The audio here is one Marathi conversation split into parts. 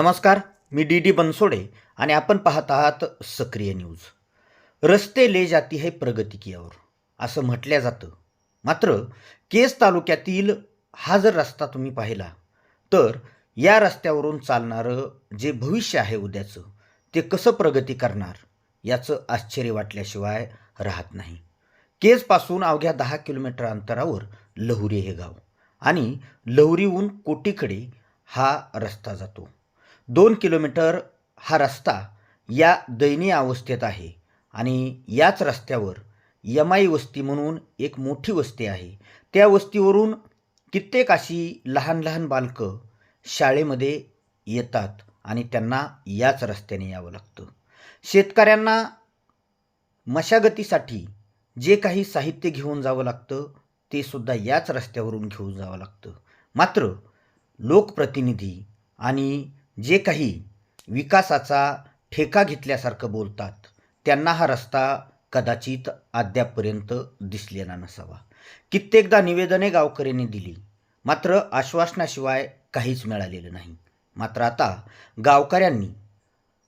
नमस्कार मी डी डी बनसोडे आणि आपण पाहत आहात सक्रिय न्यूज. रस्ते ले जाती है प्रगती की ओर असं म्हटलं जातं. मात्र केस तालुक्यातील हा जर रस्ता तुम्ही पाहिला तर या रस्त्यावरून चालणारं जे भविष्य आहे उद्याचं ते कसं प्रगती करणार याचं आश्चर्य वाटल्याशिवाय राहत नाही. केजपासून अवघ्या दहा किलोमीटर अंतरावर लहुरी हे गाव आणि लहुरीहून कोटीकडे हा रस्ता जातो. दोन किलोमीटर हा रस्ता या दयनीय अवस्थेत आहे आणि याच रस्त्यावर यमाई वस्ती म्हणून एक मोठी वस्ती आहे. त्या वस्तीवरून कित्येक अशी लहान लहान बालकं शाळेमध्ये येतात आणि त्यांना याच रस्त्याने यावं लागतं. शेतकऱ्यांना मशागतीसाठी जे काही साहित्य घेऊन जावं लागतं ते सुद्धा याच रस्त्यावरून घेऊन जावं लागतं. मात्र लोकप्रतिनिधी आणि जे काही विकासाचा ठेका घेतल्यासारखं बोलतात त्यांना हा रस्ता कदाचित अद्यापपर्यंत दिसलेला नसावा. कित्येकदा निवेदने गावकऱ्यांनी दिली मात्र आश्वासनाशिवाय काहीच मिळालेलं नाही. मात्र आता गावकऱ्यांनी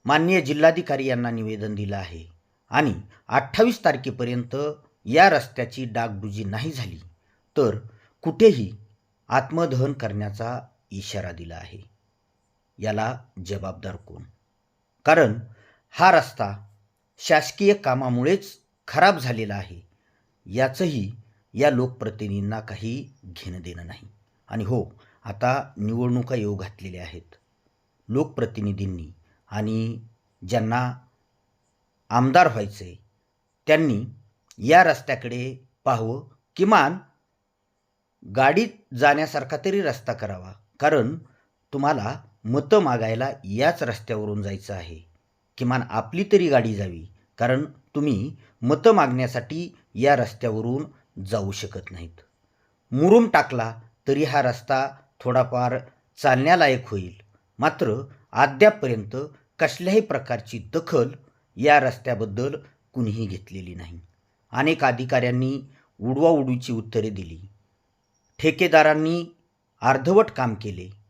माननीय जिल्हाधिकारी यांना निवेदन दिलं आहे आणि अठ्ठावीस तारखेपर्यंत या रस्त्याची डागडुजी नाही झाली तर कुठेही आत्मदहन करण्याचा इशारा दिला आहे. याला जबाबदार कोण? कारण हा रस्ता शासकीय कामामुळेच खराब झालेला आहे. याचंही या लोकप्रतिनिधींना काही घेणं देणं नाही. आणि हो आता निवडणुका येऊ घातलेल्या आहेत. लोकप्रतिनिधींनी आणि ज्यांना आमदार व्हायचे त्यांनी या रस्त्याकडे पाहावं किमान गाडीत जाण्यासारखा तरी रस्ता करावा. कारण तुम्हाला मतं मागायला याच रस्त्यावरून जायचं आहे. किमान आपली तरी गाडी जावी कारण तुम्ही मतं मागण्यासाठी या रस्त्यावरून जाऊ शकत नाहीत. मुरुम टाकला तरी हा रस्ता थोडाफार चालण्यालायक होईल. मात्र अद्यापपर्यंत कसल्याही प्रकारची दखल या रस्त्याबद्दल कुणीही घेतलेली नाही. अनेक अधिकाऱ्यांनी उडवाउडूची उत्तरे दिली. ठेकेदारांनी अर्धवट काम केले.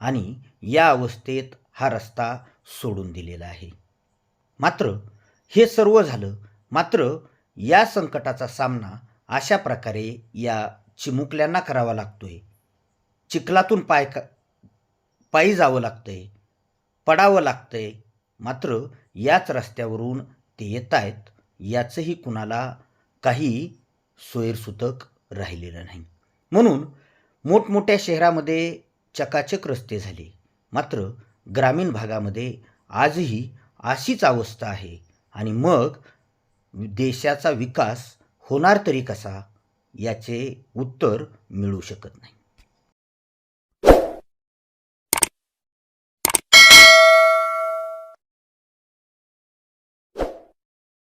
आणि या अवस्थेत हा रस्ता सोडून दिलेला आहे. मात्र हे सर्व झालं मात्र या संकटाचा सामना अशा प्रकारे या चिमुकल्यांना करावा लागतोय. चिखलातून पाय का पायी जावं लागतंय पडावं लागतंय. मात्र याच रस्त्यावरून ते येत आहेत याचंही कुणाला काही सोयरसूतक राहिलेलं नाही. म्हणून मोठमोठ्या शहरामध्ये चकाचक रस्ते झाले. मात्र ग्रामीण भागामध्ये आजही अशीच अवस्था आहे आणि मग देशाचा विकास होणार तरी कसा याचे उत्तर मिळू शकत नाही.